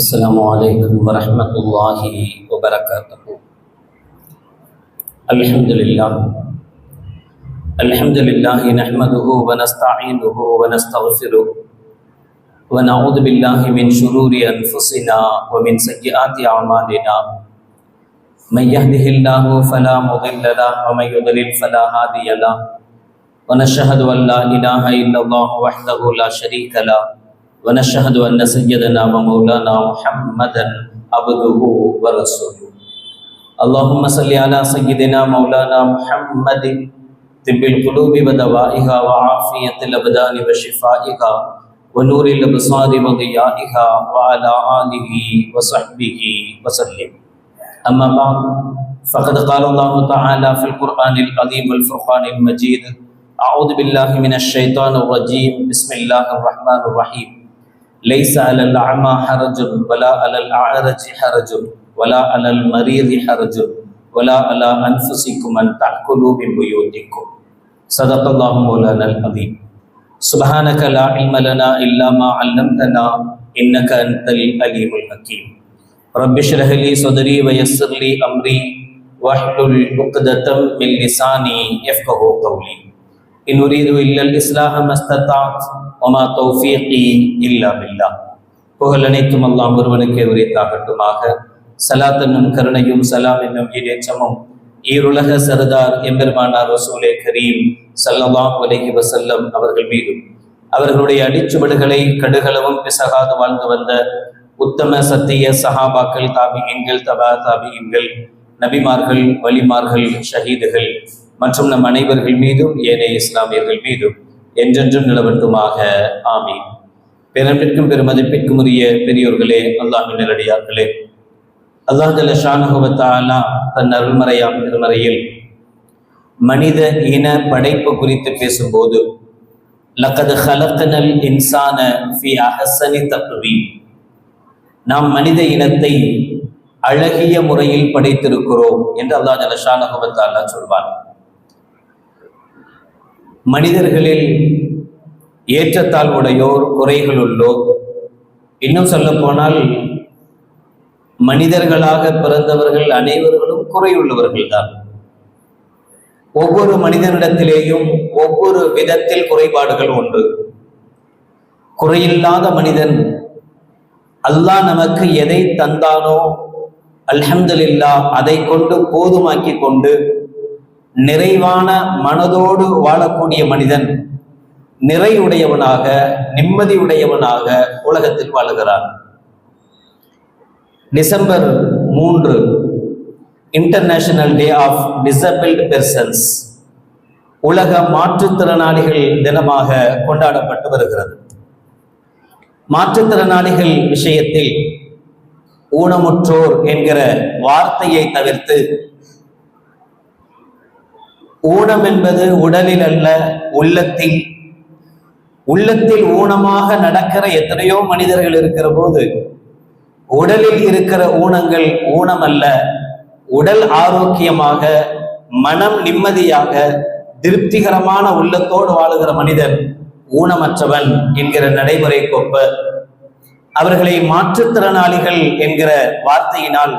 السلام عليكم ورحمة الله وبركاته الحمد لله الحمد لله نحمده ونستعينه ونستغفره ونعوذ بالله من شرور أنفسنا ومن سيئات أعمالنا من يهده الله فلا مضل له ومن يضلل فلا هادي له۔ ونشهد أن لا إله إلا الله وحده لا شريك له۔ ونشهد أن سيدنا ومولانا محمدا عبده ورسوله. اللهم صل على سيدنا مولانا محمد طب القلوب ودوائها وعافية الأبدان وشفائها ونور الأبصار وضيائها وعلى آله وصحبه وسلم. أما بعد فقد قال الله تعالى في القرآن العظيم والفرقان المجيد أعوذ بالله من الشيطان الرجيم. بسم الله الرحمن الرحيم. ليس على الأعمى حرج ولا على الأعرج حرج ولا على المريض حرج ولا على أنفسكم أن تأكلوا من بيوتكم. صدق الله مولانا العظيم. سبحانك لا علم لنا إلا ما علمتنا إنك أنت العليم الحكيم. رب اشرح لي صدري ويسر لي أمري واحلل عقدة من لساني يفقه قولي. إن أريد إلا الإصلاح ما استطعت ஒமா தௌஃபீகி இல்லா பில்லா புகழ் அனைத்தும் அல்லாம் ஒருவனுக்கே உரைத்தாகட்டுமாக சலாத் கருணையும் சலாம் என்னும் ஈரேச்சமும் ஈருலக சரதார் எம்பெருமானார் ரசூலே கரீம் சல்லலாம் உலகி வசல்லம் அவர்கள் மீதும். அவர்களுடைய அடிச்சுவடுகளை கடுகளவும் பிசகாது வாழ்ந்து வந்த உத்தம சத்திய சஹாபாக்கள் தாபியங்கள் தபா தாபியங்கள் நபிமார்கள் வலிமார்கள் ஷஹீதுகள் மற்றும் நம் அனைவர்கள் மீதும் ஏனைய இஸ்லாமியர்கள் மீதும் என்றென்றும் நிலவட்டுமாக. ஆமீன். பேரன்பிற்கும் பெருமதிப்பிற்கும் உரிய பெரியோர்களே அல்லாஹின் நிலடியார்களே அல்லாஹ் ஜல்ல ஷானுகுவத்தாலா தன் அருள்மறையாம் திருமறையில் மனித இன படைப்பு குறித்து பேசும்போது லக்கது ஹலக்கனல் இன்சான ஃபி அஹசனி தக்குவி நாம் மனித இனத்தை அழகிய முறையில் படைத்திருக்கிறோம் என்று அல்லாஹ் ஜல்ல ஷானுகுவத்தாலா சொல்வார் மனிதர்களில் ஏற்றத்தாழ்வுடையோர் குறைகளுள்ளோர் இன்னும் சொல்ல போனால் மனிதர்களாக பிறந்தவர்கள் அனைவர்களும் குறையுள்ளவர்கள் தான் ஒவ்வொரு மனிதனிடத்திலேயும் ஒவ்வொரு விதத்தில் குறைபாடுகள் உண்டு. குறையில்லாத மனிதன் அல்லாஹ் நமக்கு எதை தந்தானோ அல்ஹம்துல்லா அதை கொண்டு போதுமாக்கி கொண்டு நிறைவான மனதோடு வாழக்கூடிய மனிதன் நிறையுடையவனாக நிம்மதியுடையவனாக உலகத்தில் வாழுகிறான். டிசம்பர் மூன்று international day of disabled persons உலக மாற்றுத்திறனாளிகள் தினமாக கொண்டாடப்பட்டு வருகிறது. மாற்றுத்திறனாளிகள் விஷயத்தில் ஊனமுற்றோர் என்கிற வார்த்தையை தவிர்த்து ஊனம் என்பது உடலில் அல்ல உள்ளத்தில். உள்ளத்தில் ஊனமாக நடக்கிற எத்தனையோ மனிதர்கள் இருக்கிற போது உடலில் இருக்கிற ஊனங்கள் ஊனம் அல்ல உடல் ஆரோக்கியமாக மனம் நிம்மதியாக திருப்திகரமான உள்ளத்தோடு வாழுகிற மனிதன் ஊனமற்றவன் என்கிற நடைமுறை கொப்ப. அவர்களை மாற்றுத்திறனாளிகள் என்கிற வார்த்தையினால்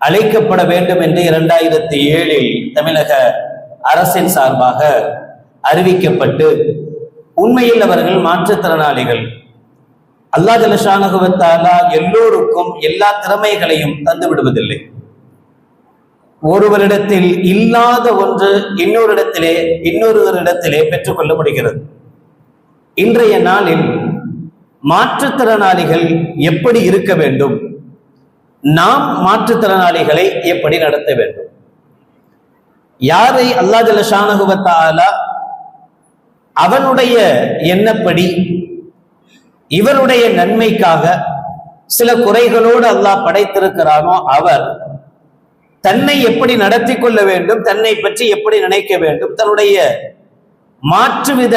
அழைக்கப்பட வேண்டும் என்று இரண்டாயிரத்தி ஏழில் தமிழக அரசின் சார்பாக அறிவிக்கப்பட்டு உண்மையில் அவர்கள் மாற்றுத்திறனாளிகள். அல்லா ஜலஷானகுவத்தாலா எல்லோருக்கும் எல்லா திறமைகளையும் தந்து விடுவதில்லை. ஒருவரிடத்தில் இல்லாத ஒன்று இன்னொருடத்திலே இன்னொருவரிடத்திலே பெற்றுக்கொள்ள முடிகிறது. இன்றைய நாளில் மாற்றுத்திறனாளிகள் எப்படி இருக்க வேண்டும்? நாம் மாற்றுத்திறனாளிகளை எப்படி நடத்த வேண்டும்? யாரை அல்லா ஜலஷானகுவத்தாலா அவனுடைய எண்ணப்படி இவருடைய நன்மைக்காக சில குறைகளோடு அல்லாஹ் படைத்திருக்கிறானோ அவர் தன்னை எப்படி நடத்தி கொள்ள வேண்டும் தன்னை பற்றி எப்படி நினைக்க வேண்டும் தன்னுடைய மாற்றுவித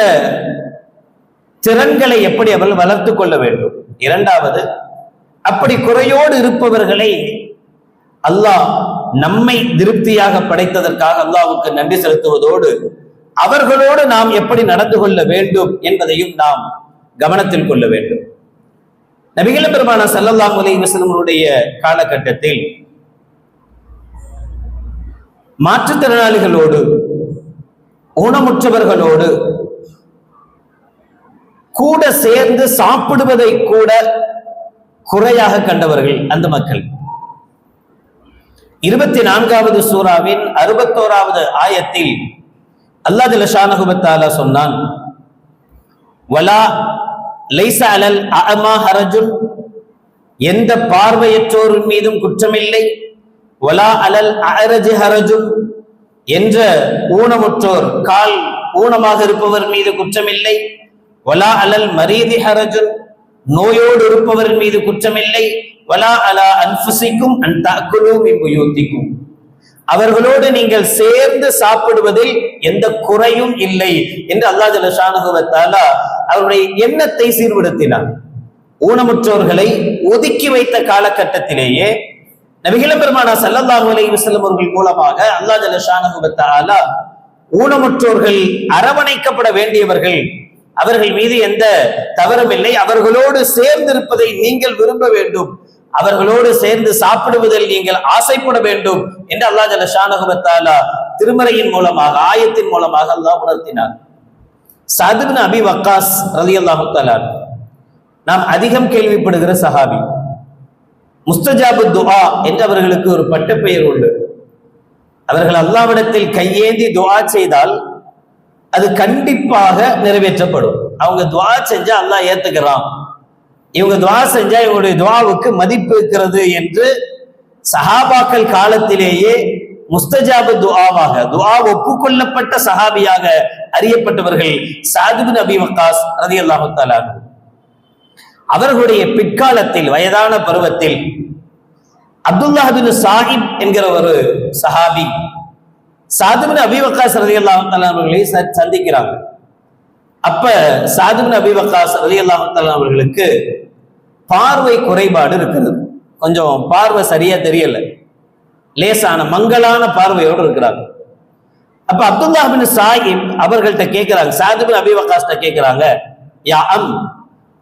திறன்களை எப்படி அவள் வளர்த்து கொள்ள வேண்டும். இரண்டாவது அப்படி குறையோடு இருப்பவர்களை அல்லாஹ் நம்மை திருப்தியாக படைத்ததற்காக அல்லாவுக்கு நன்றி செலுத்துவதோடு அவர்களோடு நாம் எப்படி நடந்து கொள்ள வேண்டும் என்பதையும் நாம் கவனத்தில் கொள்ள வேண்டும். நபிகள பெருமான சல்லல்லாஹ் அலி வஸல்லமுடைய காலகட்டத்தில் மாற்றுத்திறனாளிகளோடு ஊனமுற்றவர்களோடு கூட சேர்ந்து சாப்பிடுவதை கூட குறையாக கண்டவர்கள் அந்த மக்கள். இருபத்தி நான்காவது சூறாவின் அறுபத்தோராவது ஆயத்தில் அல்லாஹ் ஜலஷானகுபத்தாலா சொன்னான் வலா லைச அலல் அமா ஹரஜுன். எந்த பார்வையற்றோரின் மீதும் குற்றமில்லை. வலா அலல் அஹரஜ் ஹரஜுன். என்ற ஊனமுற்றோர் கால் ஊனமாக இருப்பவர் மீது குற்றமில்லை. வலா அலல் மரீதி ஹரஜுன். நோயோடு இருப்பவர் மீது குற்றமில்லை. வலா அலா அன்புசிக்கும் அன் அவர்களோடு நீங்கள் சேர்ந்து சாப்பிடுவதில் எந்த குறையும் இல்லை என்று அல்லாஹ் ஜலஷானுகுவத்தாலா அவருடைய எண்ணத்தை சீர்படுத்தினார். ஊனமுற்றோர்களை ஒதுக்கி வைத்த காலகட்டத்திலேயே நபிகள பெருமானா சல்லல்லாஹு அலி வசல்லம் அவர்கள் மூலமாக அல்லாஹ் ஜலஷானுகுவத்தாலா ஊனமுற்றோர்கள் அரவணைக்கப்பட வேண்டியவர்கள். அவர்கள் மீது எந்த தவறும் இல்லை. அவர்களோடு சேர்ந்திருப்பதை நீங்கள் விரும்ப வேண்டும். அவர்களோடு சேர்ந்து சாப்பிடுவதில் நீங்கள் ஆசைப்பட வேண்டும் என்று அல்லாஹ் ஜல ஷானகுபத்தாலா திருமறையின் மூலமாக ஆயத்தின் மூலமாக அல்லாஹ் உணர்த்தினார் சதுபின் அபி வக்காஸ் ரலி அல்லாஹு நாம் அதிகம் கேள்விப்படுகிற சஹாபி. முஸ்தஜாபு துவா என்று அவர்களுக்கு ஒரு பட்டப்பெயர் உண்டு. அவர்கள் அல்லாவிடத்தில் கையேந்தி துவா செய்தால் அது கண்டிப்பாக நிறைவேற்றப்படும். அவங்க துவா செஞ்சா அல்லாஹ் ஏத்துக்கிறான். இவங்க துவா செஞ்சா இவங்களுடைய துவாவுக்கு மதிப்பு இருக்கிறது என்று சஹாபாக்கள் காலத்திலேயே முஸ்தஜாபு துவாவாக துவா ஒப்புக்கொள்ளப்பட்ட சஹாபியாக அறியப்பட்டவர்கள் சாதுபின் அபி வக்காஸ் ரதி அல்லாஹு அவர்களுடைய பிற்காலத்தில் வயதான பருவத்தில் அப்துல்லாஹின் சாஹிப் என்கிற ஒரு சஹாபி சாதுபின் அபி வக்காஸ் ரதி அல்லாஹு அவர்களை சந்திக்கிறாங்க. அப்ப சாதுபின் அபி வக்காஸ் ரதி அல்லாஹு அவர்களுக்கு பார்வை குறைபாடு இருக்கிறது. கொஞ்சம் பார்வை சரியா தெரியல. லேசான மங்களான பார்வையோடு இருக்கிறாங்க அப்ப அப்துல்லா பின் சாஹிப் அவர்கள்ட்ட கேட்கிறாங்க சாதுபின் அபி வக்காஸ்ட கேட்கிறாங்க யா அம்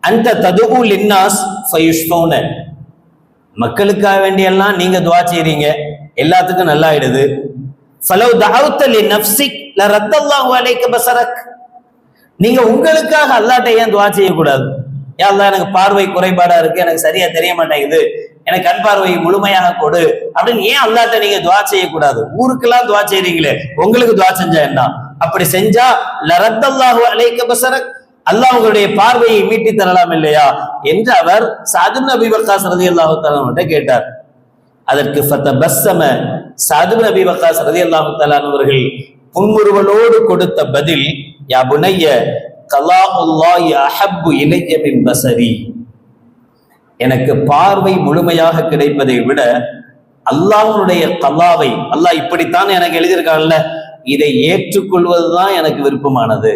அந்த ததுகு லின்னாஸ் ஃபயுஷ்பௌன மக்களுக்காக வேண்டியெல்லாம் நீங்க துவா செய்றீங்க எல்லாத்துக்கும் நல்லா ஆயிடுது ஃபலவ் தஅவுத லி நஃப்ஸிக் ல ரத்தல்லாஹு அலைக பசரக். நீங்க உங்களுக்காக அல்லாட்ட ஏன் துவா செய்யக்கூடாது? யாருதான் எனக்கு பார்வை குறைபாடா இருக்கு எனக்கு சரியா தெரிய மாட்டேங்குது எனக்கு கண் பார்வை முழுமையாக கொடு அப்படின்னு ஏன் அல்லாட்ட நீங்க துவா செய்யக்கூடாது? ஊருக்கெல்லாம் துவா செய்றீங்களே உங்களுக்கு துவா செஞ்சா என்ன? அப்படி செஞ்சா லரத்தல்லாஹு அலைக்க பசரக் அல்லாஹ் உங்களுடைய பார்வையை மீட்டி தரலாம் இல்லையா? என்று அவர் சாது நபி வக்காஸ் ரதி அல்லாஹு தலான்கிட்ட கேட்டார். அதற்கு ஃபத்தபஸ்ஸம சாது நபி வக்காஸ் ரதி அல்லாஹு தலான் அவர்கள் புன்முறுவலோடு கொடுத்த பதில் யா புனைய கலாமுல்லாஹி அஹப்பு இணைய மின் பசரி. எனக்கு பார்வை முழுமையாக கிடைப்பதை விட அல்லாஹனுடைய கலாவை அல்லாஹ் இப்படித்தான் எனக்கு எழுதியிருக்காங்கல்ல இதை ஏற்றுக்கொள்வதுதான் எனக்கு விருப்பமானது.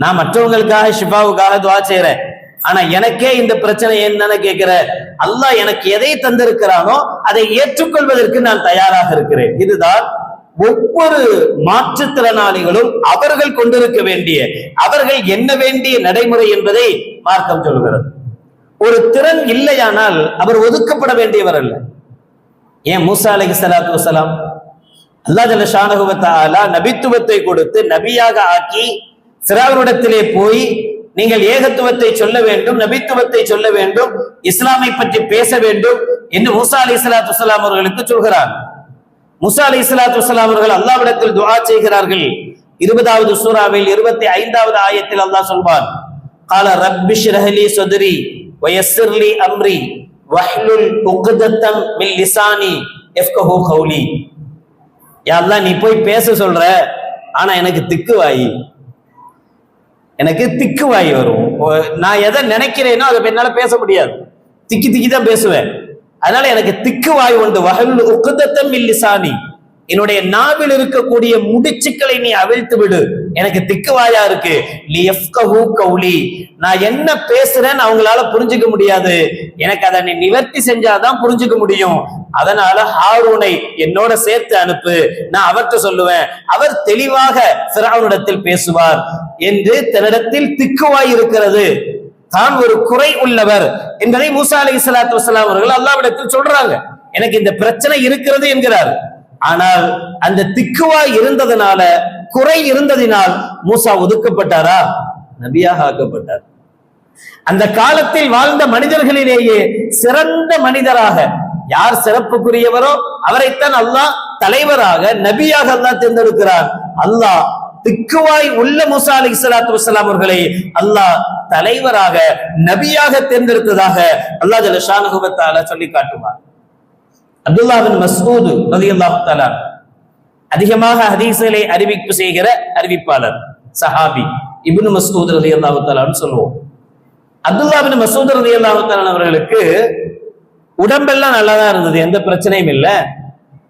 நான் மற்றவங்களுக்காக ஷிஃபாவுக்காக துவா செய்யறேன் ஆனா எனக்கே இந்த பிரச்சனை என்னன்னு கேட்கிற அல்லாஹ் எனக்கு எதை தந்திருக்கிறானோ அதை ஏற்றுக்கொள்வதற்கு நான் தயாராக இருக்கிறேன். இதுதான் ஒவ்வொரு மாற்றுத்திறனாளிகளும் அவர்கள் கொண்டிருக்க வேண்டிய அவர்கள் என்ன வேண்டிய நடைமுறை என்பதை மார்க்கம் சொல்கிறது. ஒரு திறன் இல்லையானால் அவர் ஒதுக்கப்பட வேண்டியவர் அல்ல. ஏன் மூசா அலைஹி சலாத்து வசலாம் அல்லா ஜல்ல ஷானகுவத்தாலா நபித்துவத்தை கொடுத்து நபியாக ஆக்கி சிறாவிடத்திலே போய் நீங்கள் ஏகத்துவத்தை சொல்ல வேண்டும் நபித்துவத்தை சொல்ல வேண்டும் இஸ்லாமை பற்றி பேச வேண்டும் என்று மூசா அலி சலாத்து வலாம் அவர்களுக்கு சொல்கிறார். முசா அலி இஸ்லாத்து வலாம் அவர்கள் அல்லாவிடத்தில் துவா செய்கிறார்கள். இருபதாவது சூறாவில் இருபத்தி ஐந்தாவது ஆயத்தில் அல்லாஹ் சொல்வான் கால ரப்பிஷ் ரஹலி சொதரி வயசிர்லி அம்ரி வஹ்லுல் உக்தத்தம் மில் லிசானி எஃப்கஹு கௌலி. யாரெல்லாம் நீ போய் பேச சொல்ற ஆனா எனக்கு திக்கு வாயி எனக்கு திக்கு வாய் வரும் நான் எதை நினைக்கிறேனோ அதை என்னால பேச முடியாது. திக்கி திக்கி தான் பேசுவேன். அதனால எனக்கு திக்கு வாய் உண்டு. வகல் உக்குதத்தம் இல்லிசானி என்னுடைய நாவில் இருக்கக்கூடிய முடிச்சுக்களை நீ அவிழ்த்து விடு. எனக்கு திக்குவாயா இருக்கு. லியஃப்கஹு கௌலி. நான் என்ன பேசுறேன்னு அவங்களால புரிஞ்சுக்க முடியாது. எனக்கு அதை நீ நிவர்த்தி செஞ்சாதான் புரிஞ்சுக்க முடியும். அதனால ஹாரூனை என்னோட சேர்த்து அனுப்பு. நான் அவர்கிட்ட சொல்லுவேன். அவர் தெளிவாக சிராவனிடத்தில் பேசுவார். என்று தன்னிடத்தில் திக்குவாய் இருக்கிறது. தான் ஒரு குறை உள்ளவர் என்பதை மூசா அலி சலாத்து வசலாம் அவர்கள் அல்லாவிடத்தில் சொல்றாங்க. எனக்கு இந்த பிரச்சனை இருக்கிறது என்கிறார். ஆனால் அந்த திக்குவாய் இருந்ததுனால குறை இருந்ததினால் மூசா ஒதுக்கப்பட்டாரா? நபியாக ஆக்கப்பட்டார். அந்த காலத்தில் வாழ்ந்த மனிதர்களிலேயே சிறந்த மனிதராக யார் சிறப்புக்குரியவரோ அவரைத்தான் அல்லாஹ் தலைவராக நபியாக அல்லாஹ் தேர்ந்தெடுக்கிறார். அல்லாஹ் திக்குவாய் உள்ள முசா அலி சலாத்து வசலாம் அவர்களை அல்லாஹ் தலைவராக நபியாக தேர்ந்தெடுத்ததாக அல்லாஹ் ஜலஷானுகுபத்தால சொல்லி காட்டுவார். அப்துல்லாவின் மசூது ரதி அல்லாஹு அதிகமாக ஹதீஸ்களை அறிவிப்பு செய்கிற அறிவிப்பாளர் சஹாபி இப்னு மசூத் ரதி அல்லாஹு சொல்லுவோம். அப்துல்லாவின் மசூத் ரதி அல்லாஹு அவர்களுக்கு உடம்பெல்லாம் நல்லா தான் இருந்தது எந்த பிரச்சனையும் இல்லை.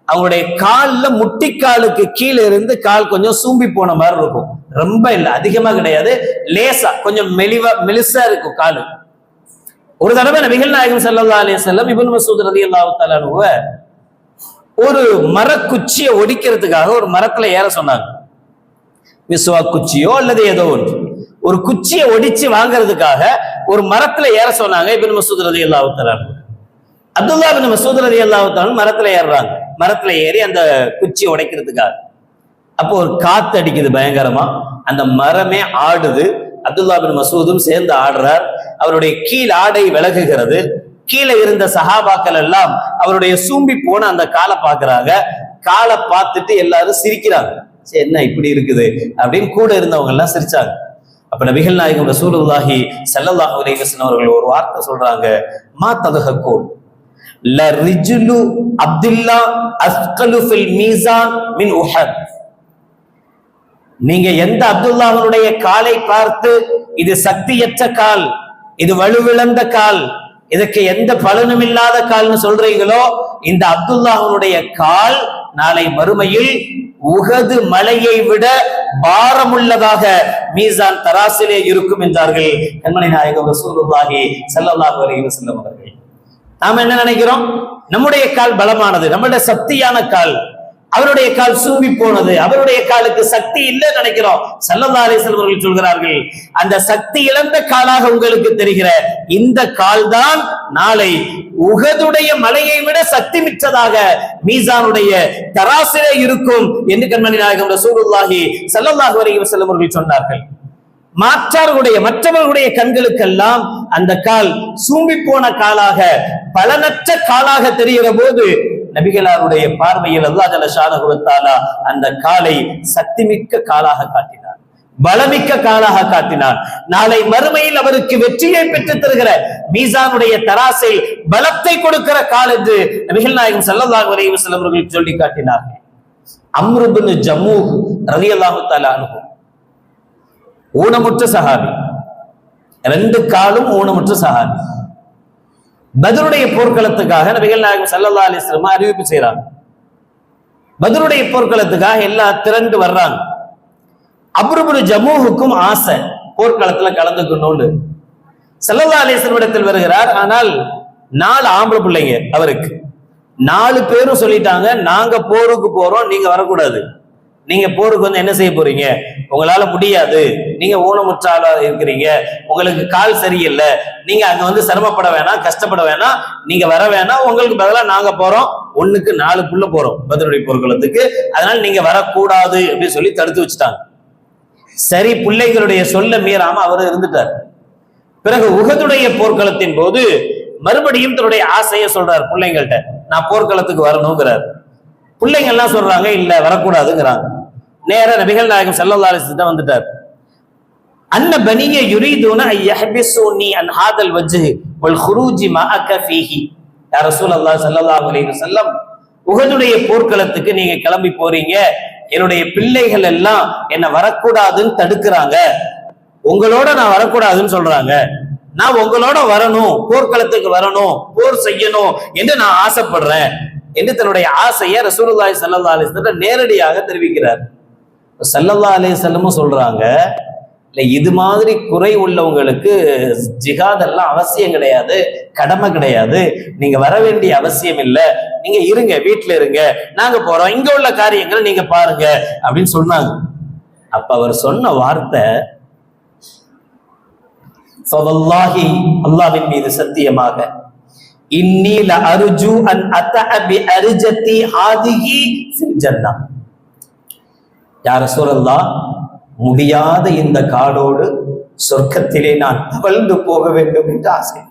அவங்களுடைய காலில் முட்டிக்காலுக்கு கீழே இருந்து கால் கொஞ்சம் சூம்பி போன மாதிரி இருக்கும். ரொம்ப இல்லை அதிகமா கிடையாது. லேசா கொஞ்சம் மெலிவா மெலிசா இருக்கும் காலு. ஒரு தடவை நபிகள் நாயகம் ஸல்லல்லாஹு அலைஹி செல்லம் இபுல் மசூத் ரதி தஆலானுவ ஒரு மரக்குச்சியை ஒடிக்கிறதுக்காக ஒரு மரத்துல ஏற சொன்னாங்க. விசுவா குச்சியோ அல்லது ஏதோ ஒன்று. ஒரு குச்சியை ஒடிச்சு வாங்குறதுக்காக ஒரு மரத்துல ஏற சொன்னாங்க இப்னு மசூத் ரதி தஆலானு அப்துல்லா பின் மசூத் அலி அல்லாவுத்தாலும் மரத்துல ஏறுறாங்க. மரத்துல ஏறி அந்த குச்சியை உடைக்கிறதுக்காக. அப்போ ஒரு காத்து அடிக்குது பயங்கரமா. அந்த மரமே ஆடுது. அப்துல்லா பின் மசூதும் சேர்ந்து ஆடுறார். அவருடைய கீழ் ஆடை விலகுகிறது. கீழே இருந்த சஹாபாக்கள் எல்லாம் அவருடைய சூம்பி போன அந்த காலை பாக்குறாங்க காலை பார்த்துட்டு எல்லாரும் சிரிக்கிறாங்க. சரி என்ன இப்படி இருக்குது? அப்படின்னு கூட இருந்தவங்க எல்லாம் சிரிச்சாங்க. அப்ப நபிகள் நாயகம் ரசூலுல்லாஹி ஸல்லல்லாஹு அலைஹி அவர்கள் ஒரு வார்த்தை சொல்றாங்க. மா ததஹக்கூன். அப்துல்லா அஸ்கலு ஃபில் மீசான் மின் உஹத் நீங்க எந்த அப்துல்லாஹனுடைய காலை பார்த்து இது சக்தியற்ற கால் இது வலுவிழந்த கால் இதுக்கு எந்த பலனும் இல்லாத கால்னு சொல்றீங்களோ இந்த அப்துல்லாஹனுடைய கால் நாளை மறுமையில் உகது மலையை விட பாரமுள்ளதாக மீசான் தராசிலே இருக்கும் என்றார்கள். கண்மணி நாயகம் ரசூலுல்லாஹி ஸல்லல்லாஹு அலைஹி வஸல்லம் அவர்கள். நாம என்ன நினைக்கிறோம்? நம்முடைய கால் பலமானது நம்மளுடைய சக்தியான கால். அவருடைய கால் சூம்பி போனது அவருடைய காலுக்கு சக்தி இல்லை நினைக்கிறோம். சல்லல்லா அலிஸ்லாம் சொல்கிறார்கள் அந்த சக்தி இழந்த காலாக உங்களுக்கு தெரிகிற இந்த கால் தான் நாளை உகதுடைய மலையை விட சக்தி மிச்சதாக மீசானுடைய தராசிலே இருக்கும். என்று கண்மணி நாயகம் ரசூலுல்லாஹி ஸல்லல்லாஹு வரையும் வஸல்லம் சொன்னார்கள். மாற்றார்களுடைய மற்றவர்களுடைய கண்களுக்கெல்லாம் அந்த கால் சூம்பி போன காலாக பலனற்ற காலாக தெரிகிற போது நபிகளாருடைய பார்வையில் அல்லா ஜல சாதகுத்தாலா அந்த காலை சக்திமிக்க காலாக காட்டினார். பலமிக்க காலாக காட்டினார். நாளை மறுமையில் அவருக்கு வெற்றியை பெற்று தருகிற மீசானுடைய தராசை பலத்தை கொடுக்கிற கால் என்று நபிகள் நாயகம் செல்லதாக அலைஹி வஸல்லம் சொல்லி காட்டினார்கள். அம்ருபின் ஜம்மு ரலியல்லாஹு தாலா அனுபவம் ஊனமுற்ற சஹாபி. ரெண்டு காலும் ஊனமுற்ற சஹாபி. பதிலுடைய போர்க்களத்துக்காக நபிகள் நாயகம் சல்லா அலிஸ்லமா அறிவிப்பு செய்கிறாங்க பதிலுடைய போர்க்களத்துக்காக எல்லா திரண்டு வர்றாங்க. அப்ருபுரு ஜமூஹுக்கும் ஆசை போர்க்களத்துல கலந்துக்கணும்னு. ஸல்லல்லாஹு அலிஸ்லமிடத்தில் வருகிறார் ஆனால் நாலு ஆம்பளை பிள்ளைங்க அவருக்கு. நாலு பேரும் சொல்லிட்டாங்க நாங்க போருக்கு போறோம் நீங்க வரக்கூடாது. நீங்க போருக்கு வந்து என்ன செய்ய போறீங்க? உங்களால முடியாது. நீங்க ஊனமுற்றாளா இருக்கிறீங்க. உங்களுக்கு கால் சரியில்லை. நீங்க அங்க வந்து சிரமப்பட வேணாம் கஷ்டப்பட வேணாம். நீங்க வர வேணாம். உங்களுக்கு பதிலாக நாங்க போறோம். ஒண்ணுக்கு நாலு புள்ள போறோம். பதிலுடைய போர்க்களத்துக்கு. அதனால நீங்க வரக்கூடாது அப்படின்னு சொல்லி தடுத்து வச்சுட்டாங்க. சரி பிள்ளைகளுடைய சொல்ல மீறாம அவர் இருந்துட்டார். பிறகு உகதுடைய போர்க்களத்தின் போது மறுபடியும் தன்னுடைய ஆசையை சொல்றார் பிள்ளைங்கள்ட்ட. நான் போர்க்களத்துக்கு வரணுங்கிறார். பிள்ளைங்க எல்லாம் சொல்றாங்க இல்ல வரக்கூடாதுங்கிறாங்க. நேர நபிகள் நாயகம் ஸல்லல்லாஹு அலைஹி வந்துட்டார். அன்ன பனிய யுரீதுன ஐ அன் ஹாதல் வஜ்ஹ் வல் குரூஜி மஅக ஃபீஹி. யா ரசூலல்லாஹ் ஸல்லல்லாஹு அலைஹி வஸல்லம் போர்க்களத்துக்கு நீங்க கிளம்பி போறீங்க. என்னுடைய பிள்ளைகள் எல்லாம் என்ன வரக்கூடாதுன்னு தடுக்கிறாங்க. உங்களோட நான் வரக்கூடாதுன்னு சொல்றாங்க. நான் உங்களோட வரணும் போர்க்களத்துக்கு வரணும் போர் செய்யணும் என்று நான் ஆசைப்படுறேன். என்று தன்னுடைய ஆசையை ரசூலுல்லாய் சல்லா அலைஹி நேரடியாக தெரிவிக்கிறார். சல்லல்லா அலிசல்லமும் சொல்றாங்க இல்லை இது மாதிரி குறை உள்ளவங்களுக்கு ஜிஹாத் எல்லாம் அவசியம் கிடையாது கடமை கிடையாது நீங்க வர வேண்டிய அவசியம் இல்லை நீங்க இருங்க வீட்டுல இருங்க நாங்க போறோம் இங்க உள்ள காரியங்களை நீங்க பாருங்க அப்படின்னு சொன்னாங்க. அப்ப அவர் சொன்ன வார்த்தை ஃபவல்லாஹி மீது சத்தியமாக இன்னி ல அர்ஜு அன் அத்தஅ பி அர்ஜதி ஹாதிஹி ஃபில் ஜன்னah யா முடியாத இந்த காடோடு சொர்க்கத்திலே நான் தவழ்ந்து போக வேண்டும் என்று ஆசை.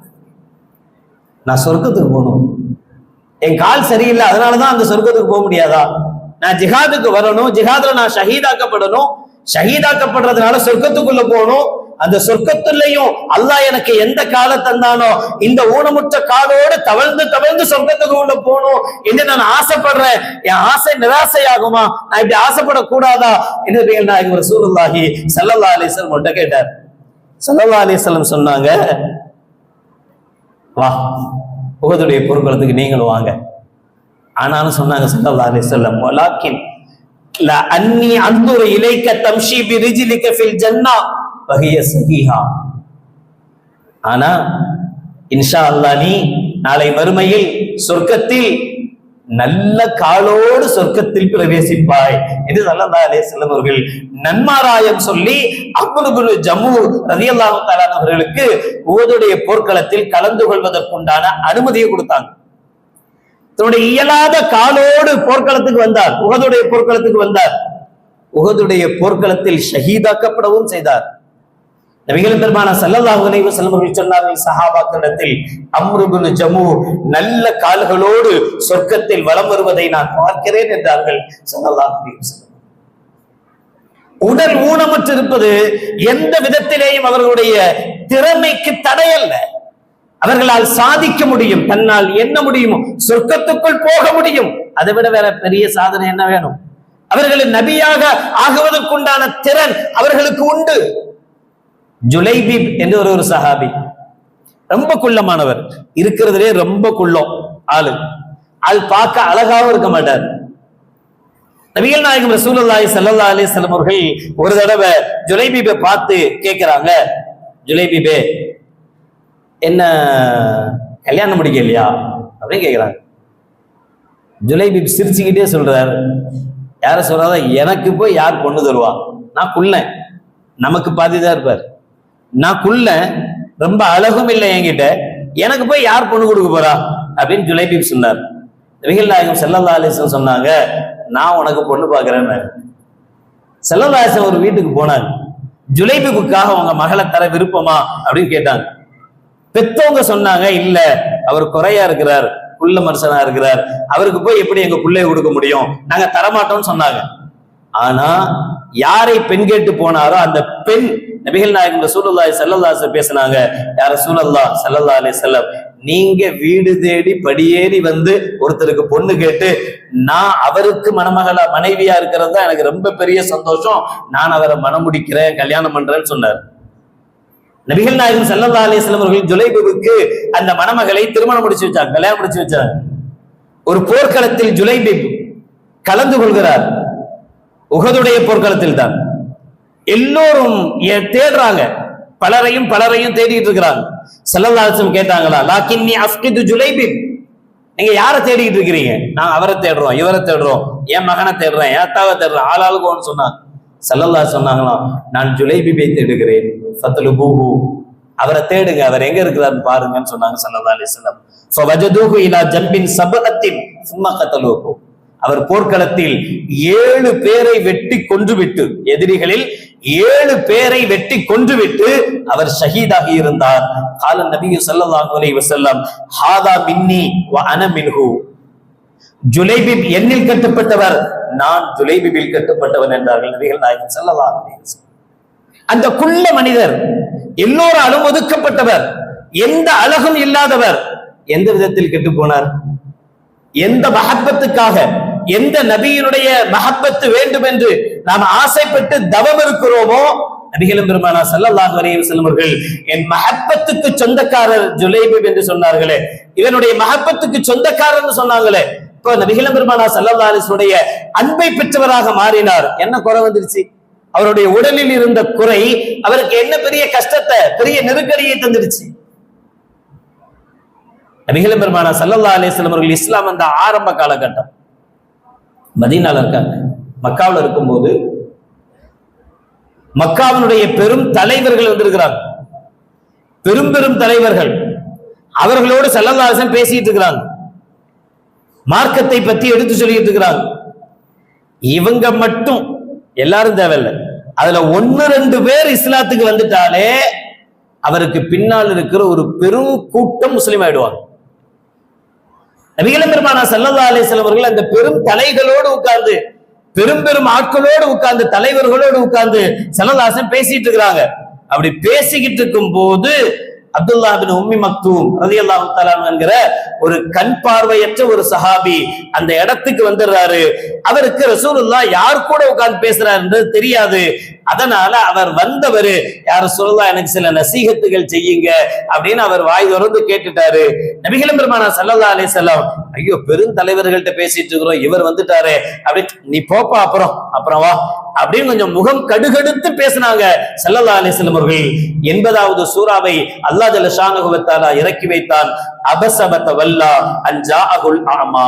நான் சொர்க்கத்துக்கு போகணும். என் கால் சரியில்லை அதனாலதான் அந்த சொர்க்கத்துக்கு போக முடியாதா? நான் ஜிஹாதுக்கு வரணும் ஜிஹாதுல நான் ஷஹீதாக்கப்படணும். ஷஹீதாக்கப்படுறதுனால சொர்க்கத்துக்குள்ள போகணும். அந்த சொர்க்கத்திலையும் அல்லாஹ் எனக்கு எந்த காலை தந்தானோ இந்த ஊனமுற்ற காலோடு தவழ்ந்து தவழ்ந்து சொர்க்கத்துக்கு உள்ள போகணும் என்று நான் ஆசைப்படுறேன். என் ஆசை நிராசையாகுமா? நான் இப்படி ஆசைப்படக்கூடாதா? என்று நாயகம் ரசூலுல்லாஹி சல்லல்லா அலிஸ்லம் வஸல்லம் கேட்டார். ஸல்லல்லாஹு அலிஸ்லம் சொன்னாங்க வா உகதுடைய பொருட்களத்துக்கு நீங்களும் வாங்க. ஆனாலும் சொன்னாங்க ஸல்லல்லாஹு அலிஸ்லம் மொலாக்கின் அன்னி அன்துரு இலைக்க தம்ஷி பி ரிஜ்லிக ஃபில் ஜன்னா. பகிய சகிஹா ஆனா இன்ஷா அல்லாஹ் நீ நாளை மறுமையில் சொர்க்கத்தில் நல்ல காலோடு சொர்க்கத்தில் பிரவேசிப்பாய் என்று நல்லதா அலே வஸல்லம் அவர்கள் நன்மாராயம் சொல்லி அப்துல் ஜம்மு ரதி அல்லாஹு அவர்களுக்கு உஹதுடைய போர்க்களத்தில் கலந்து கொள்வதற்குண்டான அனுமதியை கொடுத்தாங்க. தன்னுடைய இயலாத காலோடு போர்க்களத்துக்கு வந்தார். உகதுடைய போர்க்களத்துக்கு வந்தார். உகதுடைய போர்க்களத்தில் ஷஹீதாக்கப்படவும் செய்தார். நபிகள் பெருமான சல்லல்லாஹு உதவி செல்வர்கள் சொன்னார்கள் சஹாபாக்களிடத்தில் அம்ருபுல் ஜமு நல்ல கால்களோடு சொர்க்கத்தில் வலம் வருவதை நான் பார்க்கிறேன் என்றார்கள். சல்லல்லாஹு அலைஹி உடல் ஊனமற்றிருப்பது எந்த விதத்திலேயும் அவர்களுடைய திறமைக்கு தடையல்ல. அவர்களால் சாதிக்க முடியும் தன்னால் என்ன முடியுமோ சொர்க்கத்துக்குள் போக முடியும். அதை விட வேற பெரிய சாதனை என்ன வேணும்? அவர்களின் நபியாக ஆகுவதற்குண்டான திறன் அவர்களுக்கு உண்டு. ஜுலைபிப் என்று ஒரு ஒரு சஹாபி. ரொம்ப குள்ளமானவர். இருக்கிறதுலே ரொம்ப குள்ளம் ஆளு. ஆள் பார்க்க அழகாவும் இருக்க மாட்டார். நபிகள் நாயகம் ரசூலாய் சல்லா அலி வஸல்லம் அவர்கள் ஒரு தடவை ஜுலைபீபை பார்த்து கேட்கிறாங்க ஜுலைபீபே என்ன கல்யாணம் முடிக்கலையா? அப்படின்னு கேட்குறாங்க. ஜுலைபீப் சிரிச்சுக்கிட்டே சொல்றார் யார சொல்றாங்க எனக்கு போய் யார் பொண்ணு தருவா? நான் குள்ளேன். நமக்கு பாதி தான் இருப்பார். நான் குள்ளேன் ரொம்ப அழகும் இல்லை என்கிட்ட. எனக்கு போய் யார் பொண்ணு கொடுக்க போறா? அப்படின்னு ஜுலைபி சொன்னார். நபிகள் நாயகம் செல்லல்லா அலிசன் சொன்னாங்க நான் உனக்கு பொண்ணு பார்க்கறேன்னு செல்லல்லாசன் ஒரு வீட்டுக்கு போனார் ஜுலைபிபுக்காக உங்க மகளை தர விருப்பமா? அப்படின்னு கேட்டாங்க. பெத்தவங்க சொன்னாங்க இல்ல அவர் குறையா இருக்கிறார் புள்ள மனுஷனா இருக்கிறார். அவருக்கு போய் எப்படி எங்க பிள்ளைய கொடுக்க முடியும்? நாங்க தரமாட்டோம்னு சொன்னாங்க. ஆனா யாரை பெண் கேட்டு போனாரோ அந்த பெண் நபிகள் நாயகம் ரசூலுல்லாஹி ஸல்லல்லாஹு பேசினாங்க யார் ரசூலுல்லாஹ் ஸல்லல்லாஹு அலே செல்லம் நீங்க வீடு தேடி படியேறி வந்து ஒருத்தருக்கு பொண்ணு கேட்டு நான் அவருக்கு மணமகளா மனைவியா இருக்கிறது தான் எனக்கு ரொம்ப பெரிய சந்தோஷம். நான் அவரை மனம் முடிக்கிறேன் கல்யாணம் பண்றேன்னு சொன்னார். நபிகள் நாயகம் ஸல்லல்லாஹு அலைஹி வஸல்லம் அவர்கள் ஜுலைபிபுக்கு அந்த மணமகளை திருமணம் முடிச்சு வச்சாங்க கல்யாணம் முடிச்சு வச்சாங்க. ஒரு போர்க்களத்தில் ஜுலைபிப் கலந்து கொள்கிறார். உகதுடைய போர்க்களத்தில் தான் எல்லோரும் தேடுறாங்க. பலரையும் பலரையும் தேடிட்டு இருக்கிறாங்க. செல்லல்லாசம் கேட்டாங்களா லாக்கின்னி அஃப்கிது ஜுலைபிப் நீங்க யாரை தேடிட்டு இருக்கிறீங்க? நான் அவரை தேடுறோம் இவரை தேடுறோம் என் மகனை தேடுறேன் ஏத்தாவை தேடுறேன். ஆளாளுக்கு ஒன்று சொன்னாங்க. சல்லல்லா சொன்னாங்களாம் நான் ஜுலைபிபை தேடுகிறேன். சத்துலு பூஹு அவரை தேடுங்க அவர் எங்க இருக்கிறாருன்னு பாருங்கன்னு சொன்னாங்க சல்லா அலிஸ்லாம் ஜம்பின் சபகத்தின் சும்மா கத்தலுக்கும் அவர் போர்க்களத்தில் ஏழு பேரை வெட்டி கொன்றுவிட்டு எதிரிகளில் ஏழு பேரை வெட்டி கொன்றுவிட்டு அவர் ஷஹீதாகி இருந்தார். கால நபியு சல்லாஹு அலைஹி வஸல்லம் ஹாதா மின்னி வ அன மின்ஹு. ஜுலைபிப் எண்ணில் கட்டுப்பட்டவர்? நான் ஜுலைபிபில் கட்டுப்பட்டவன் என்றார்கள் நபிகள் நாயகம் ஸல்லல்லாஹு அலைஹி வஸல்லம். அந்த குள்ள மனிதர் எல்லோராலும் ஒதுக்கப்பட்டவர் எந்த அழகும் இல்லாதவர் எந்த விதத்தில் கெட்டு போனார்? எந்த மகப்பத்துக்காக எந்த நபியினுடைய மகப்பத்து வேண்டும் என்று நாம் ஆசைப்பட்டு தவம் இருக்கிறோமோ நபிகளும் பெருமானா ஸல்லல்லாஹு அலையம் செல்வர்கள் என் மகப்பத்துக்கு சொந்தக்காரர் ஜுலைபிப் என்று சொன்னார்களே. இவனுடைய மகப்பத்துக்கு சொந்தக்காரர் சொன்னாங்களே இப்போ நபிகளும் பெருமானா சல்லா அலிசுடைய அன்பை பெற்றவராக மாறினார். என்ன குறை வந்துருச்சு? அவருடைய உடலில் இருந்த குறை அவருக்கு என்ன பெரிய கஷ்டத்தை பெரிய நெருக்கடியை தந்துடுச்சு நபிகளும் பெருமானா சல்லா அலைஹி அவர்கள் இஸ்லாம் அந்த ஆரம்ப காலகட்டம். மதீனால இருக்காங்க மக்காவில் இருக்கும்போது மக்காவினுடைய பெரும் தலைவர்கள் வந்திருக்கிறாங்க பெரும் பெரும் தலைவர்கள். அவர்களோடு செல்லல்லாசன் பேசிட்டு இருக்கிறாங்க மார்க்கத்தை பத்தி எடுத்து சொல்லிட்டு இருக்கிறாங்க இவங்க மட்டும் எல்லாரும் தேவையில்லை. அதுல ஒன்னு ரெண்டு பேர் இஸ்லாத்துக்கு வந்துட்டாலே அவருக்கு பின்னால் இருக்கிற ஒரு பெரும் கூட்டம் முஸ்லீம் ஆயிடுவாங்க. நபிகளும் பெருமானா சல்லல்லா அலிஸ்லாம் அவர்கள் அந்த பெரும் தலைகளோடு உட்கார்ந்து பெரும் பெரும் ஆட்களோடு உட்கார்ந்து தலைவர்களோடு உட்கார்ந்து சல்லல்லாசன் பேசிட்டு இருக்கிறாங்க. அப்படி பேசிக்கிட்டு இருக்கும் போது அப்துல்லா பின் உம்மி மக்தூம் ரதி அல்லாஹு என்கிற ஒரு கண் பார்வையற்ற ஒரு சஹாபி அந்த இடத்துக்கு வந்துடுறாரு. அவருக்கு ரசூலுல்லா யார் கூட உட்கார்ந்து பேசுறாருன்றது தெரியாது. அதனால அவர் வந்தவர் யார் சொல்லலாம் எனக்கு சில நசீகத்துகள் செய்யுங்க அப்படின்னு அவர் வாய் திறந்து கேட்டுட்டாரு. நபிகளும் பெருமானா சல்லல்லா அலி செல்லம் ஐயோ பெருந்தலைவர்கள்ட்ட பேசிட்டு இருக்கிறோம் இவர் வந்துட்டாரு அப்படி நீ போப்பா அப்புறம் அப்புறம் வா. அப்படின்னு கொஞ்சம் முகம் கடுகடுத்து பேசினாங்க. சல்லல்லா அலிஸ்லம் அவர்கள். எண்பதாவது சூறாவை அல்லா ஜல ஷானுகுவத்தாலா இறக்கி வைத்தான். அபசபத்த வல்லா அஞ்சா அகுல் ஆமா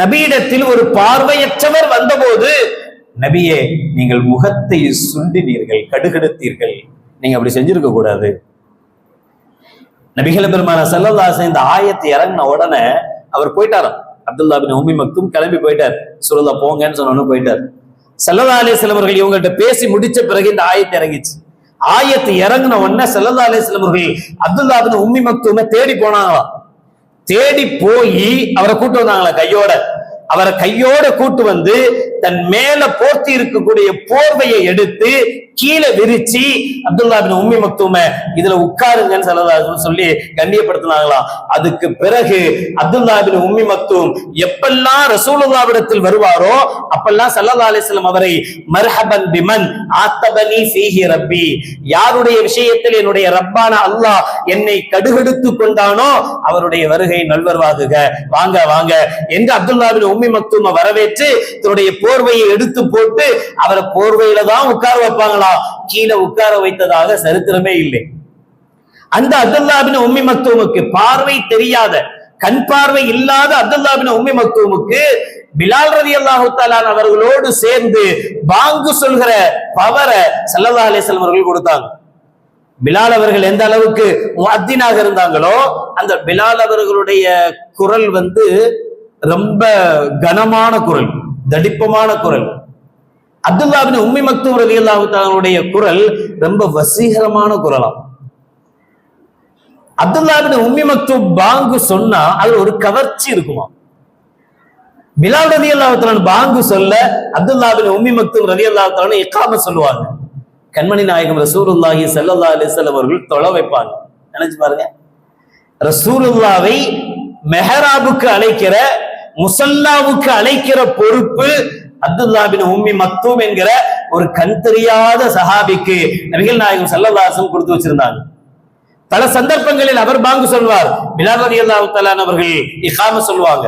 நபியிடத்தில் ஒரு பார்வையற்றவர் வந்தபோது நபியே நீங்கள் முகத்தை சுண்டினீர்கள் கடுகெடுத்தீர்கள். நீங்க அப்படி செஞ்சிருக்க கூடாது. நபிகள பெருமான செல்லல்லாசன் இந்த ஆயத்தை இறங்கின உடனே அவர் போயிட்டாராம். அப்துல்லா பின் உமி மக்தும் கிளம்பி போயிட்டார். சுருதா போங்கன்னு சொன்னோன்னு போயிட்டார். செல்லதா அலிஸ்லம் இவங்கள்ட்ட பேசி முடிச்ச பிறகு இந்த ஆயத்தை இறங்கிச்சு. ஆயத்து இறங்கின உடனே செல்லதா அலிஸ்லம் அவர்கள் உம்மி மக்துமை தேடி போனாங்களா தேடி போய் அவரை கூட்டு வந்தாங்களா கையோட. அவரை கையோட கூட்டு வந்து தன் மேல போர்த்தி இருக்கக்கூடிய போர்வையை எடுத்து கீழே விரிச்சு அப்துல்லா பின் உம்மி மக்தூம இதுல உட்காருங்கன்னு சொல்லலாம் சொல்லி கண்டியப்படுத்தினாங்களாம் அதுக்கு பிறகு அப்துல்லா பின் உம்மி மக்தூம் எப்பெல்லாம் ரசூலுல்லாவிடத்தில் வருவாரோ அப்பெல்லாம் சல்லா அலிஸ்லம் அவரை மர்ஹபன் பிமன் ஆத்தபனி ஃபீஹி ரப்பி யாருடைய விஷயத்தில் என்னுடைய ரப்பான அல்லாஹ் என்னை கடுகெடுத்து கொண்டானோ அவருடைய வருகை நல்வர்வாகுக. வாங்க வாங்க. என்று அப்துல்லா பின் உம்மி மக்தூம வரவேற்று தன்னுடைய போர்வையை எடுத்து போட்டு அவரை போர்வையில தான் உட்கார வைப்பாங்களா? கீழே உட்கார வைத்ததாக சரித்திரமே இல்லை. அந்த அப்துல்லாபின் உம்மி மக்தூமுக்கு பார்வை தெரியாத கண் பார்வை இல்லாத அப்துல்லாபின் உம்மி மத்துவமுக்கு பிலால் ரதி அல்லாஹு அவர்களோடு சேர்ந்து பாங்கு சொல்கிற பவரை சல்லல்லா அலிஸ்லாம் அவர்கள் கொடுத்தாங்க. பிலால் அவர்கள் எந்த அளவுக்கு அத்தினாக இருந்தாங்களோ அந்த பிலால் அவர்களுடைய குரல் வந்து ரொம்ப கனமான குரல். தடிப்பமான குரல். அப்துல்லாவின் உம்மி மக்தூம் ரவி அல்லாஹுடைய குரல் ரொம்ப வசீகரமான குரலாம். அப்துல்லாவின் உம்மி மக்தூப் பாங்கு சொன்னா அதுல ஒரு கவர்ச்சி இருக்குமா? பிலால் ரதி அல்லாஹாலன் பாங்கு சொல்ல அப்துல்லாவின் உம்மி மக்தூப் ரதி அல்லாஹாலன் இக்காம சொல்லுவாங்க. கண்மணி நாயகம் ரசூலுல்லாஹி சல்லா அலிசல்லம் அவர்கள் தொலை வைப்பாங்க. நினைச்சு பாருங்க. ரசூலுல்லாவை மெஹராபுக்கு அழைக்கிற முசல்லாவுக்கு அழைக்கிற பொறுப்பு அப்துல்லாபின் உம்மி மக்தூம் என்கிற ஒரு கண் தெரியாத சஹாபிக்கு நபிகள் நாயகம் சல்லல்லாசம் கொடுத்து வச்சிருந்தாங்க. பல சந்தர்ப்பங்களில் அவர் பாங்கு சொல்வார். பிலால் ரதி அல்லாஹு அவர்கள் இகாம சொல்லுவாங்க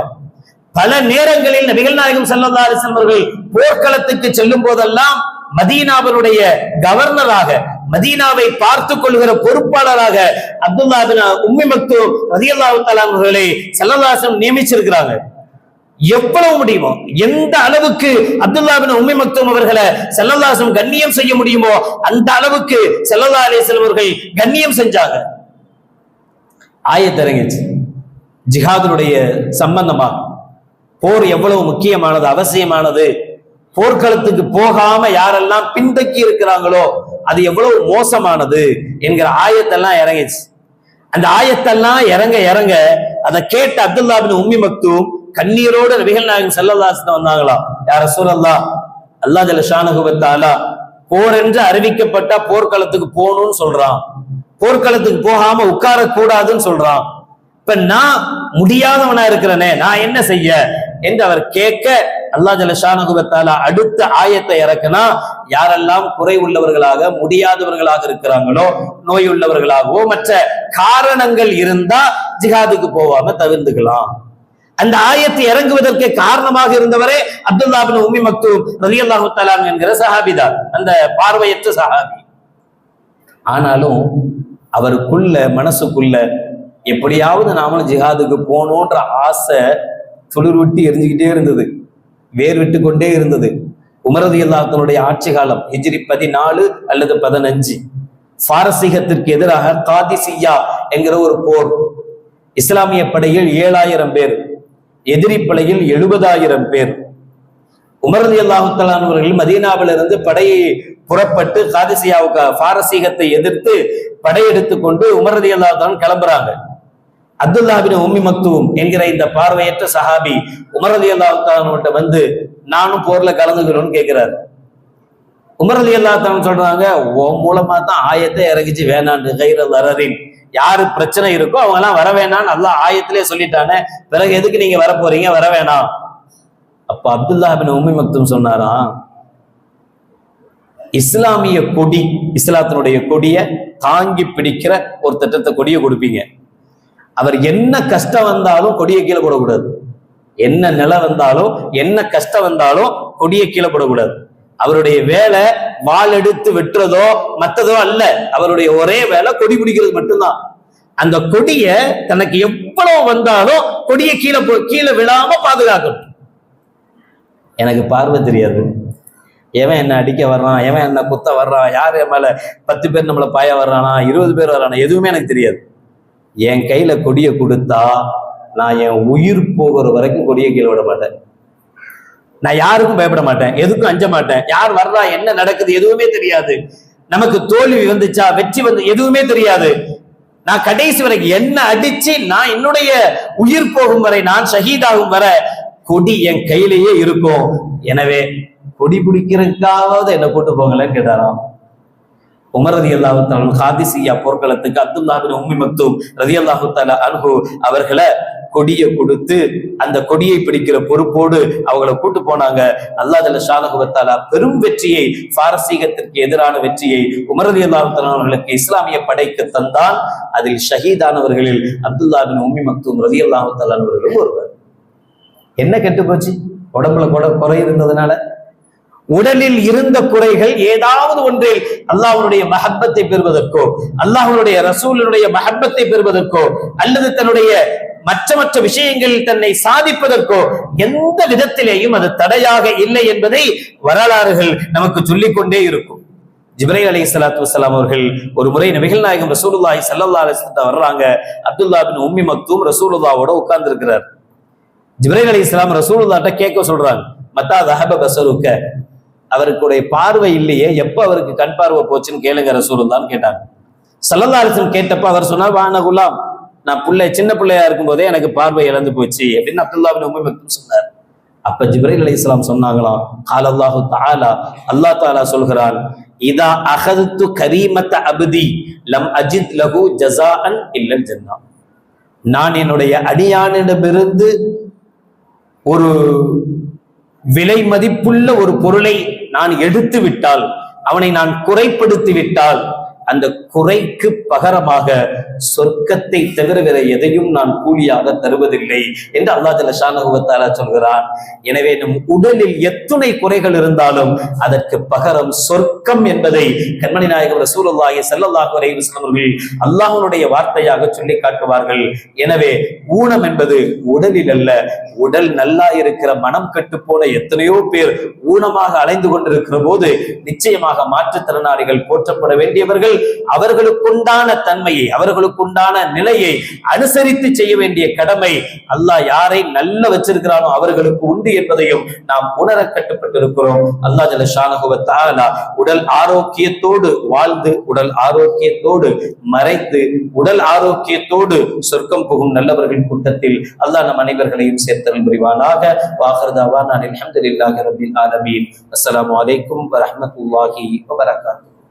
பல நேரங்களில் நபிகள் நாயகம் சல்லல்லா அவர்கள் போர்க்களத்துக்கு செல்லும் போதெல்லாம் மதீனாவினுடைய கவர்னராக மதீனாவை பார்த்துக் கொள்கிற பொறுப்பாளராக அப்துல்லா பின் உம்மி மக்தூம் ரதி அல்லாஹு அவர்களை சல்லல்லாசம் நியமிச்சிருக்கிறாங்க. எவ்வளவு முடியுமோ எந்த அளவுக்கு அப்துல்லாபின் உண்மை மக்தும் அவர்களை செல்லல்லாசம் கண்ணியம் செய்ய முடியுமோ அந்த அளவுக்கு செல்லல்லா அலே செல்வர்கள் கண்ணியம் செஞ்சாங்க. ஆயத்திறங்கிச்சு ஜிஹாதனுடைய சம்பந்தமா போர் எவ்வளவு முக்கியமானது அவசியமானது போர்க்களத்துக்கு போகாம யாரெல்லாம் பின்தக்கி இருக்கிறாங்களோ அது எவ்வளவு மோசமானது என்கிற ஆயத்தெல்லாம் இறங்கிச்சு அந்த ஆயத்தெல்லாம் இறங்க இறங்க அதை கேட்ட அப்துல்லாபின் உம்மி மக்தூம் கண்ணீரோடு நபிகள் நாயகம் செல்லல்லாசன் வந்தாங்களா? யார சூழல்லா அல்லா ஜல ஷானகுபத்தாலா போர் என்று அறிவிக்கப்பட்டா போர்க்களத்துக்கு போகணும்னு சொல்றான். போர்க்களத்துக்கு போகாம உட்கார கூடாதுன்னு சொல்றான். இப்ப நான் முடியாதவனா இருக்கிறனே நான் என்ன செய்ய? என்று அவர் கேட்க அல்லா ஜல ஷானகுபத்தாலா அடுத்த ஆயத்தை இறக்குனா யாரெல்லாம் குறை உள்ளவர்களாக முடியாதவர்களாக இருக்கிறாங்களோ நோய் உள்ளவர்களாகவோ மற்ற காரணங்கள் இருந்தா ஜிஹாதுக்கு போவாம தவிர்த்துக்கலாம். அந்த ஆயத்தை இறங்குவதற்கு காரணமாக இருந்தவரே அப்துல்லாபின் உமி மக்தூம் ரலி அல்லாஹு தலாம் என்கிற சஹாபிதான் அந்த பார்வையற்ற சஹாபி. ஆனாலும் அவருக்குள்ள மனசுக்குள்ள எப்படியாவது நாமளும் ஜிஹாதுக்கு போகணுன்ற ஆசை துளிர் விட்டு எரிஞ்சுக்கிட்டே இருந்தது. வேர் விட்டு கொண்டே இருந்தது. உமரது அல்லாத்தனுடைய ஆட்சி காலம் ஹிஜ்ரி பதினாலு அல்லது பதினஞ்சு. பாரசீகத்திற்கு எதிராக காதிசியா என்கிற ஒரு போர். இஸ்லாமிய படையில் ஏழாயிரம் பேர் எதிரிப்படையில் எழுபதாயிரம் பேர். உமரதி அல்லாஹுத்தலானவர்கள் மதீனாவிலிருந்து படையை புறப்பட்டு காதிசியாவுக்கு பாரசீகத்தை எதிர்த்து படையெடுத்து கொண்டு உமரதி அல்லாஹான் கிளம்புறாங்க. அப்துல்லாபின் உம்மி மக்தூம் என்கிற இந்த பார்வையற்ற சஹாபி உமரதி அல்லாஹான்கிட்ட வந்து நானும் போர்ல கலந்துக்கிறோம்னு கேட்கிறாரு உமரதி அல்லாத்தான் சொல்றாங்க உன் மூலமா தான் ஆயத்தை இறங்கிச்சு வேணான்னு கைர வரரின் யாரு பிரச்சனை இருக்கோ அவங்க எல்லாம் வர வேணாம்னு நல்லா ஆயத்திலே சொல்லிட்டானே. பிறகு எதுக்கு நீங்க வர போறீங்க? வர வேணாம். அப்ப அப்துல்லா பின் உமி மக்தும் சொன்னாராம் இஸ்லாமிய கொடி இஸ்லாத்தினுடைய கொடியை தாங்கி பிடிக்கிற ஒரு திட்டத்தை கொடியை கொடுப்பீங்க. அவர் என்ன கஷ்டம் வந்தாலும் கொடியை கீழே போடக்கூடாது. என்ன நிலை வந்தாலும் என்ன கஷ்டம் வந்தாலும் கொடியை கீழே போடக்கூடாது. அவருடைய வேலை வாள் எடுத்து வெட்டுறதோ மற்றதோ அல்ல. அவருடைய ஒரே வேலை கொடி பிடிக்கிறது மட்டும்தான். அந்த கொடிய தனக்கு எவ்வளவு வந்தாலும் கொடியை கீழே போ கீழே விழாம பாதுகாக்கணும் எனக்கு பார்வை தெரியாது. எவன் என்ன அடிக்க வர்றான் எவன் என்ன குத்த வர்றான் யார் என் மேல பத்து பேர் நம்மளை பாய வர்றானா இருபது பேர் வர்றானா எதுவுமே எனக்கு தெரியாது. என் கையில கொடியை கொடுத்தா நான் என் உயிர் போகிற வரைக்கும் கொடியை கீழே விட மாட்டேன். நான் யாருக்கும் பயப்பட மாட்டேன். எதுக்கும் அஞ்ச மாட்டேன். யார் வர்றா என்ன நடக்குது எதுவுமே தெரியாது. நமக்கு தோல்வி வந்துச்சா வெற்றி வந்து எதுவுமே தெரியாது. நான் கடைசி வரைக்கும் என்ன அடிச்சு நான் என்னுடைய உயிர் போகும் வரை நான் ஷஹீதாகும் வர கொடி என் கையிலேயே இருக்கும். எனவே கொடி பிடிக்கிறதுக்காவது என்ன கூட்டு போங்களேன்னு கேட்டாராம். உமர் ரதி அல்லாஹு ஹாதிசியா போர்க்களத்துக்கு அப்துல்லாஹின் உம்மி மக்தூம் ரதி அல்லாஹு தாலா அவர்களை கொடியை கொடுத்து அந்த கொடியை பிடிக்கிற பொறுப்போடு அவங்களை கூட்டு போனாங்க. அல்லாஹ் ஜல்ல ஷாலகுவத்தாலா பெரும் வெற்றியை பாரசீகத்திற்கு எதிரான வெற்றியை உமரதி அல்லாஹு அவர்களுக்கு இஸ்லாமிய படைக்கு தந்தான். அதில் ஷஹீதானவர்களில் அப்துல்லாஹின் உம்மி மக்தூம் ரதி அல்லாஹு ஒருவர். என்ன கெட்டு போச்சு? உடம்புல கூட குறை இருந்ததுனால? உடலில் இருந்த குறைகள் ஏதாவது ஒன்றில் அல்லாஹனுடைய மஹப்பத்தை பெறுவதற்கோ அல்லாஹனுடைய ரசூலினுடைய மஹப்பத்தை பெறுவதற்கோ அல்லது தன்னுடைய மற்ற மற்ற விஷயங்களில் தன்னை சாதிப்பதற்கோ எந்த விதத்திலேயும் அது தடையாக இல்லை என்பதை வரலாறுகள் நமக்கு சொல்லிக்கொண்டே இருக்கும். ஜிப்ரை அலி சலாத்து வசலாம் அவர்கள் ஒரு முறை நபிகள் நாயகம் ரசூலுல்லாஹி சல்லா அலைஹி வர்றாங்க. அப்துல்லா பின் உம்மி மக்தூம் ரசூலுல்லாவோட உட்கார்ந்து இருக்கிறார் ஜிப்ரை அலி இஸ்லாம் ரசூலுல்லாட்ட கேட்க சொல்றாங்க மத்தா தஹப பசருக்க அவருக்குடைய பார்வை இல்லையே எப்போ அவருக்கு கண் பார்வை போச்சுன்னு கேளுங்க ரசூலுல்லான்னு கேட்டாங்க. சல்லல்லா கேட்டப்ப அவர் சொன்னார் வான குலாம் நான் பிள்ளை சின்ன பிள்ளையா இருக்கும் போதே எனக்கு பார்வை இழந்து போச்சு அப்படின்னு அப்துல்லா பின் உம்மி சொன்னார். அப்ப ஜிப்ரைல் அலி இஸ்லாம் சொன்னாங்களாம் கால் அல்லாஹு தாலா அல்லாஹ் தாலா சொல்கிறான் இதா அகது கரீமத்த அபதி லம் அஜித் லகு ஜசா அன் இல்லல் ஜன்னா. நான் என்னுடைய அடியானிடமிருந்து ஒரு விலை மதிப்புள்ள ஒரு பொருளை நான் எடுத்து விட்டால் அவனை நான் குறைப்படுத்தி விட்டால் அந்த குறைக்கு பகரமாக சொர்க்கத்தை தவிர வேற எதையும் நான் கூலியாக தருவதில்லை என்று அல்லா ஜலஷானுவத்தாலா சொல்கிறான். எனவே நம் உடலில் எத்துணை குறைகள் இருந்தாலும் அதற்கு பகரம் சொர்க்கம் என்பதை கண்மணி நாயகம் ரசூலுல்லாஹி ஸல்லல்லாஹு அலைஹி அவர்கள் அல்லாஹனுடைய வார்த்தையாக சொல்லி காட்டுவார்கள். எனவே ஊனம் என்பது உடலில் அல்ல உடல் நல்லா இருக்கிற மனம் கெட்டு போன எத்தனையோ பேர் ஊனமாக அலைந்து கொண்டிருக்கிற போது நிச்சயமாக மாற்றுத்திறனாளிகள் போற்றப்பட வேண்டியவர்கள் அவர்களுக்குண்டான தன்மையை அவர்களுக்குண்டான நிலையை அனுசரித்து செய்ய வேண்டிய கடமை அல்லாஹ் யாரை நல்ல வச்சிருக்கிறானோ அவர்களுக்கு உண்டு என்பதையும் நாம் உணர கட்டுப்பட்டிருக்கிறோம். அல்லா ஜல ஷானகுவத்தாலா உடல் ஆரோக்கியத்தோடு வாழ்ந்து உடல் ஆரோக்கியத்தோடு மறைத்து உடல் ஆரோக்கியத்தோடு சொர்க்கம் புகும் நல்லவர்கள் கூட்டத்தில் அல்லாஹ் நம் அனைவர்களையும் சேர்த்தல் புரிவானாக. வாகர்தாவா நான் அலமதுல்லாஹி ரப்பில் ஆலமீன். அஸ்லாம் வலைக்கும் வரமத்துல்லாஹி வபரகாத்து